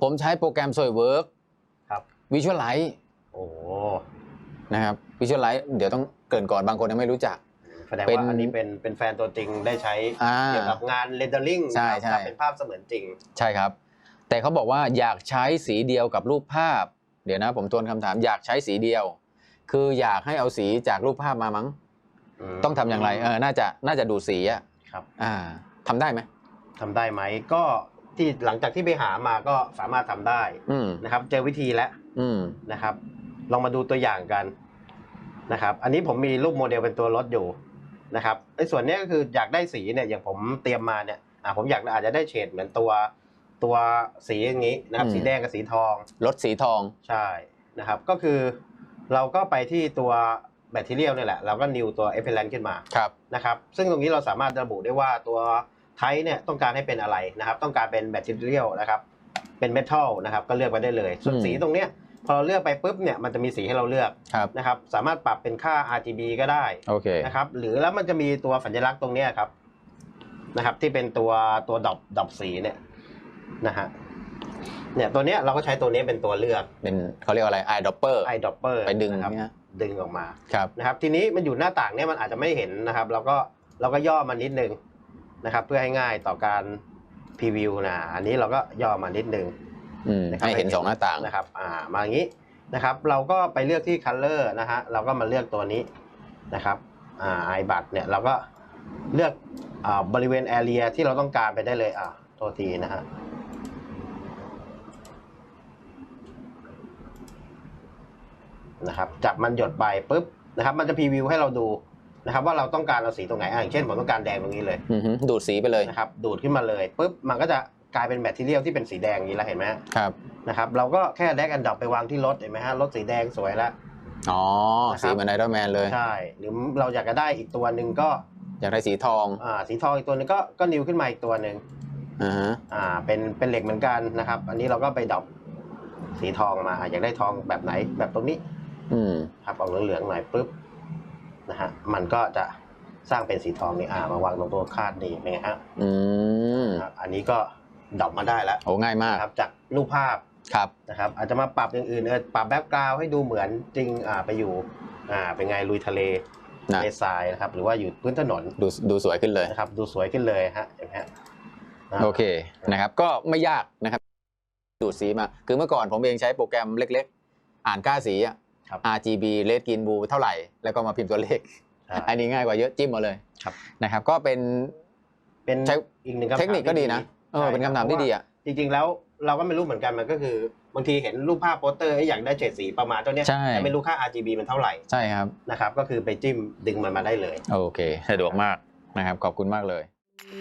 ผมใช้โปรแกรม SolidWorks ครับ Visualize โอ้นะครับ Visualize เดี๋ยวต้องเกรินก่อนบางคนยังไม่รู้จัก แสดงเป็นว่าอันนี้เป็นเป็นแฟนตัวจริงได้ใช้อ่าเกี่ยวกับงานเรนเดอร์ลิงใช่ใช่เป็นภาพเสมือนจริง ใช่ครับ แต่เขาบอกว่าอยากใช้สีเดียวกับรูปภาพ เดี๋ยวนะผมทวนคำถามอยากใช้สีเดียว คืออยากให้เอาสีจากรูปภาพมามั้งมต้องทำอย่างไรเออน่าจะน่าจะดูดสีอะครับ อ่าทำได้ไหมทำได้ไหมก็ ที่หลังจากที่ไปหามาก็สามารถทำได้อืมนะครับ เจอวิธีแล้วอืมนะครับ ลองมาดูตัวอย่างกันนะครับ อันนี้ผมมีรูปโมเดลเป็นตัวรถอยู่นะครับไอ้ส่วนเนี้ยก็คืออยากได้สีเนี่ยอย่างผมเตรียมมาเนี่ยอ่าผมอยากอาจจะได้เฉดเหมือนตัวตัวสีอย่างนี้นะครับอืมสีแดงกับสีทอง รถสีทอง ใช่นะครับก็คือเราก็ไปที่ตัวแบตเตอรี่นี่แหละ เราก็นิวตัวเอฟเฟลนขึ้นมาครับนะครับ ซึ่งตรงนี้เราสามารถระบุได้ว่าตัว ไทป์เนี่ยต้องการให้เป็นอะไรนะครับ ต้องการเป็นแบตเตอรี่นะครับเป็นเมทัลนะครับก็เลือกไปได้เลย ส่วนอืมสีตรงเนี้ยพอเราเลือกไปปุ๊บเนี่ยมันจะมีสีให้เราเลือกครับนะครับสามารถปรับเป็นค่า RGB ก็ได้โอเคนะครับหรือแล้วมันจะมีตัวสัญลักษณ์ตรงเนี้ยครับนะครับที่เป็นตัวตัวดอกดอกสีเนี่ยนะฮะเนี่ยตัวเนี้ยเราก็ใช้ตัวนี้เป็นตัวเลือกเป็นเขาเรียกว่าอะไร eyedropper ไอดอปเปอร์ไปดึงนะครับเนี่ยดึงออกมาครับนะครับทีนี้มันอยู่หน้าต่างเนี่ยมันอาจจะไม่เห็นนะครับเราก็เราก็ย่อมานิดนึง นะครับ เพื่อให้ง่ายต่อการพรีวิวนะอันนี้เราก็ย่อมานิดนึงอืมนะครับให้เห็นสองหน้าต่างนะครับ อ่ามาอย่างนี้นะครับ เราก็ไปเลือกที่ color นะฮะเราก็มาเลือกตัวนี้นะครับอ่า i บัตเนี่ยเราก็เลือกอ่าบริเวณ area ที่เราต้องการไปได้เลยอ่าโทษทีนะฮะนะครับจับมันหยดไปปุ๊บนะครับ มันจะพรีวิวให้เราดู นะครับว่าเราต้องการเอาสีตรงไหนอะอย่างเช่นผมต้องการแดงตรงนี้เลยอือหือดูดสีไปเลย นะครับดูดขึ้นมาเลยปุ๊บมันก็จะกลายเป็นแบตเทีเรียลที่เป็นสีแดงอย่างนี้แล้วเห็นไหมฮะครับ นะครับเราก็แค่แดกอันดับไปวางที่รถเห็นไหมฮะรถสีแดงสวยแล้ว อ๋อ นะครับ สีเหมือนไอรอนแมนเลย ใช่ หรือเราอยากจะได้อีกตัวหนึ่งก็อยากได้สีทองอ่าสีทองอีกตัวหนึงก็ก็นิวขึ้นมาอีกตัวหนึ่งอ่าฮะอ่าเป็นเป็นเหล็กเหมือนกันนะครับ อันนี้เราก็ไปดรอปสีทองมาอะอยากได้ทองแบบไหนแบบตรงนี้ อืม ครับออกเหลืองๆหน่อยปุ๊บ นะฮะมันก็จะสร้างเป็นสีทองนี่อ่ามาวางตรงตัวคาดนี่เป็นไงฮะอืมครับอันนี้ก็ดรอปมาได้แล้วโอ้ง่ายมากนะครับจากรูปภาพครับนะครับอาจจะมาปรับอย่างอื่นเออปรับแบ็กกราวให้ดูเหมือนจริงอ่าไปอยู่อ่าเป็นไงลุยทะเลนะในทรายนะครับหรือว่าอยู่พื้นถนนดูดูสวยขึ้นเลยนะครับดูสวยขึ้นเลยฮะเห็นไหมฮะาโอเคนะครับก็ไม่ยากนะครับดูดสีมา คือเมื่อก่อนผมเองใช้โปรแกรมเล็ก ๆ อ่านค่าสีอะครับ RGB red green blue เท่าไหร่ แล้วก็มาพิมพ์ตัวเลขใช่อันนี้ง่ายกว่าเยอะจิ้มมาเลยครับนะครับก็เป็นเป็นใช้อีกหนึ่งคำถามเทคนิคก็ดีนะเออใช่เป็นคำถามที่ดีอะจริงๆแล้วเราก็ไม่รู้เหมือนกันมันก็คือบางทีเห็นรูปภาพโปสเตอร์เอ้ยอยากได้เฉดสีประมาณเท่าเนี้ยใช่แต่ไม่รู้ค่า RGB มันเท่าไหร่ใช่ครับนะครับ ก็คือไปจิ้มดึงมันมาได้เลย โอเค สะดวกมากนะครับ ขอบคุณมากเลยค